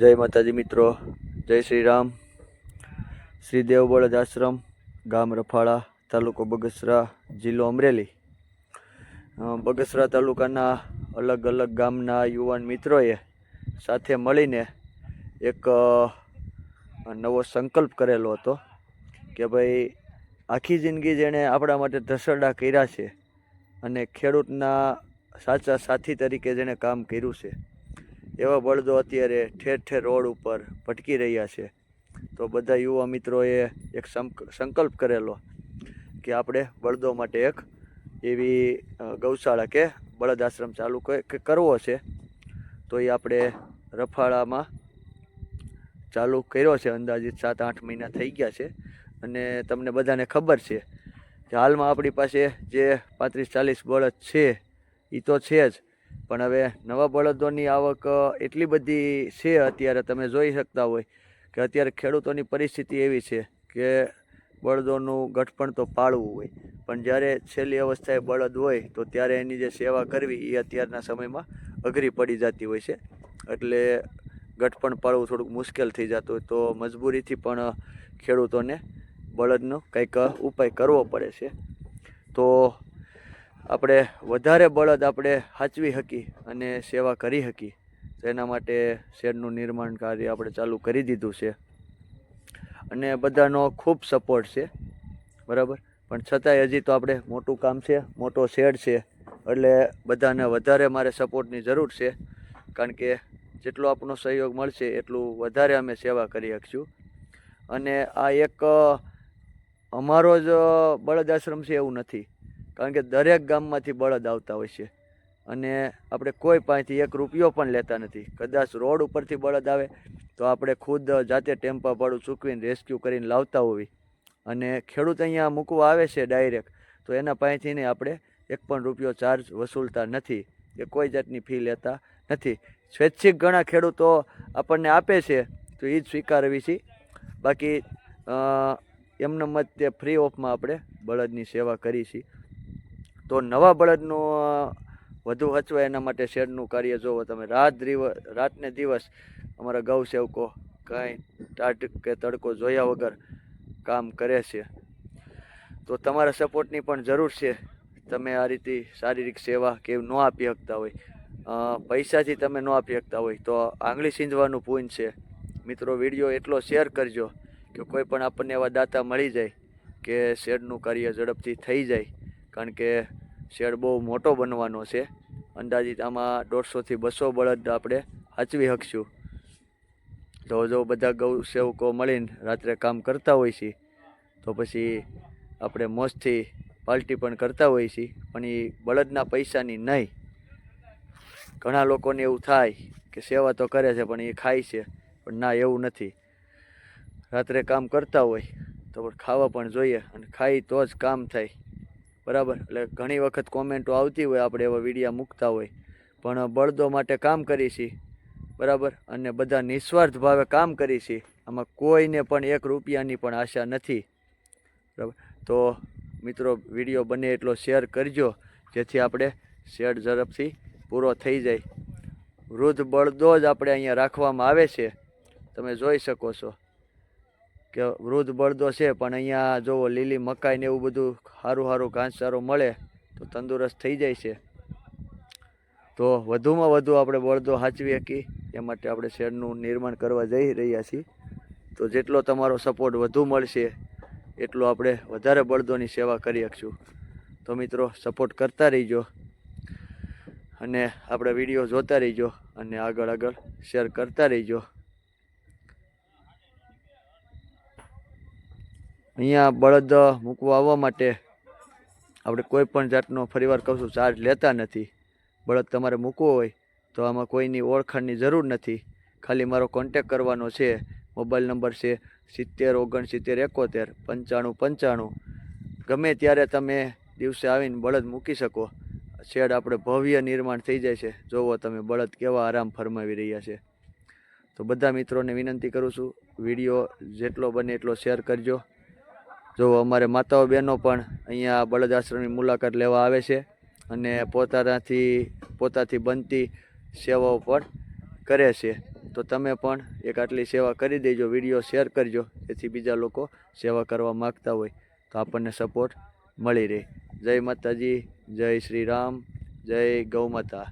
જય માતાજી મિત્રો, જય શ્રી રામ. શ્રી દેવ બળદ આશ્રમ, ગામ રફાળા, તાલુકો બગસરા, જિલ્લો અમરેલી. બગસરા તાલુકાના અલગ અલગ ગામના યુવાન મિત્રોએ સાથે મળીને એક નવો સંકલ્પ કરેલો હતો કે ભાઈ, આખી જિંદગી જેણે આપણા માટે ધસરડા કર્યા છે અને ખેડૂતના સાચા સાથી તરીકે જેણે કામ કર્યું છે. એવા બળદો અત્યારે ઠેર ઠેર રોડ ઉપર ભટકી રહ્યા છે. તો બધા યુવા મિત્રોએ એક સંક- સંકલ્પ કરેલો કે આપણે બળદો માટે એક એવી ગૌશાળા કે બળદ આશ્રમ ચાલુ કરવો છે. તો એ આપણે રફાળામાં ચાલુ કર્યો છે. અંદાજિત સાત આઠ મહિના થઈ ગયા છે. અને તમને બધાને ખબર છે કે હાલમાં આપણી પાસે જે પાંત્રીસ ચાલીસ બળદ છે એ તો છે જ. પણ હવે નવા બળદોની આવક એટલી બધી છે અત્યારે તમે જોઈ શકતા હોય કે અત્યારે ખેડૂતોની પરિસ્થિતિ એવી છે કે બળદોનું ગઠપણ તો પાળવું હોય, પણ જ્યારે છેલ્લી અવસ્થાએ બળદ હોય તો ત્યારે એની જે સેવા કરવી એ અત્યારના સમયમાં અઘરી પડી જતી હોય છે. એટલે ગઠપણ પાળવું થોડુંક મુશ્કેલ થઈ જતું હોય તો મજબૂરીથી પણ ખેડૂતોને બળદનો કંઈક ઉપાય કરવો પડે છે. તો આપણે વધારે બળદ આપણે સાચવી શકી અને સેવા કરી શકી તો એના માટે શેડનું નિર્માણ કાર્ય આપણે ચાલુ કરી દીધું છે. અને બધાનો ખૂબ સપોર્ટ છે. બરાબર? પણ છતાંય હજી તો આપણે મોટું કામ છે, મોટો શેડ છે. એટલે બધાને વધારે મારે સપોર્ટની જરૂર છે. કારણ કે જેટલો આપણો સહયોગ મળશે, એટલું વધારે અમે સેવા કરી શકીશું. અને આ એક અમારો જ બળદ આશ્રમ છે એવું નથી. કારણ કે દરેક ગામમાંથી બળદ આવતા હોય છે. અને આપણે કોઈ પાસેથી એક રૂપિયો પણ લેતા નથી. કદાચ રોડ ઉપરથી બળદ આવે તો આપણે ખુદ જાતે ટેમ્પા ભાડું ચૂકવીને રેસ્ક્યુ કરીને લાવતા હોવી. અને ખેડૂત અહીંયા મૂકવા આવે છે ડાયરેક્ટ તો એના પાસેથી ને આપણે એક પણ રૂપિયો ચાર્જ વસૂલતા નથી. કે કોઈ જાતની ફી લેતા નથી. સ્વૈચ્છિક ઘણા ખેડૂતો આપણને આપે છે, તો એ જ સ્વીકારવી છે. બાકી એમને મત તે ફ્રી ઓફમાં આપણે બળદની સેવા કરી છે. તો નવા બળદનો વધુ હચવાય એના માટે શેડનું કાર્ય જોવો. તમે રાત દિવસ, રાતને દિવસ અમારા ગૌ સેવકો કાંઈ ટાટ કે તડકો જોયા વગર કામ કરે છે. તો તમારા સપોર્ટની પણ જરૂર છે. તમે આ રીતે શારીરિક સેવા કે ન આપી શકતા હોય. પૈસાથી તમે ન આપી શકતા હોય. તો આંગળી સીંધવાનું પૂન છે. મિત્રો, વીડિયો એટલો શેર કરજો કે કોઈ પણ આપણને એવા દાતા મળી જાય કે શેડનું કાર્ય ઝડપથી થઈ જાય. કારણ કે શેડ બહુ મોટો બનવાનો છે. અંદાજિત આમાં દોઢસોથી બસો બળદ આપણે હાચવી શકશું તો જો બધા ગૌ સેવકો મળીને રાત્રે કામ કરતા હોય છે, તો પછી આપણે મોજથી પાર્ટી પણ કરતા હોઈએ છીએ પણ એ બળદના પૈસાની નહીં. ઘણા લોકોને એવું થાય કે સેવા તો કરે છે, પણ એ ખાય છે, પણ ના એવું નથી. રાત્રે કામ કરતા હોય, તો ખાવા પણ જોઈએ અને ખાઈ તો જ કામ થાય. બરાબર? એટલે ઘણી વખત કોમેન્ટો આવતી હોય આપણે એવા વિડીયા મૂકતા હોય. પણ બળદો માટે કામ કરી છીએ. બરાબર? અને બધા નિસ્વાર્થ ભાવે કામ કરી છીએ. આમાં કોઈને પણ એક રૂપિયાની પણ આશા નથી. બરાબર? તો મિત્રો, વીડિયો બને એટલો શેર કરજો, જેથી આપણે શેર ઝડપથી પૂરો થઈ જાય. વૃદ્ધ બળદો જ આપણે અહીંયા રાખવામાં આવે છે. તમે જોઈ શકો છો. કે વૃદ્ધ બળદો છે, પણ અહીંયા જોવો લીલી મકાઈ ને એવું બધું સારું સારું ઘાસચારો મળે, તો તંદુરસ્ત થઈ જાય છે. તો વધુમાં વધુ આપણે બળદો સાચવી શકીએ, એ માટે આપણે શેડનું નિર્માણ કરવા જઈ રહ્યા છીએ. તો જેટલો તમારો સપોર્ટ વધુ મળશે, એટલું આપણે વધારે બળદોની સેવા કરી શકશું. તો મિત્રો સપોર્ટ કરતા રહીજો. અને આપણે વીડિયો જોતા રહીજો, અને આગળ આગળ શેર કરતા રહીજો. અહીંયા બળદ મૂકવા આવવા માટે આપણે કોઈ પણ જાતનો ફરીવાર કહું છું, ચાર્જ લેતા નથી. બળદ તમારે મૂકવો હોય તો આમાં કોઈની ઓળખાણની જરૂર નથી. ખાલી મારો કોન્ટેક કરવાનો છે. મોબાઈલ નંબર છે સિત્તેર, ઓગણસિત્તેર, એકોતેર, પંચાણું પંચાણું. ગમે ત્યારે તમે દિવસે આવીને બળદ મૂકી શકો. શેડ આપણે ભવ્ય નિર્માણ થઈ જાય છે. જોવો તમે બળદ કેવા આરામ ફરમાવી રહ્યા છે. તો બધા મિત્રોને વિનંતી કરું છું, વીડિયો જેટલો બને એટલો શેર કરજો. જો અમારે માતાઓ બહેનો પણ અહીંયા બળદ આશ્રમની મુલાકાત લેવા આવે છે અને પોતાનાથી, પોતાથી બનતી સેવાઓ પણ કરે છે. તો તમે પણ એક આટલી સેવા કરી દેજો, વીડિયો શેર કરજો જેથી બીજા લોકો સેવા કરવા માગતા હોય તો આપણને સપોર્ટ મળી રહે. જય માતાજી, જય શ્રી રામ, જય ગૌ માતા.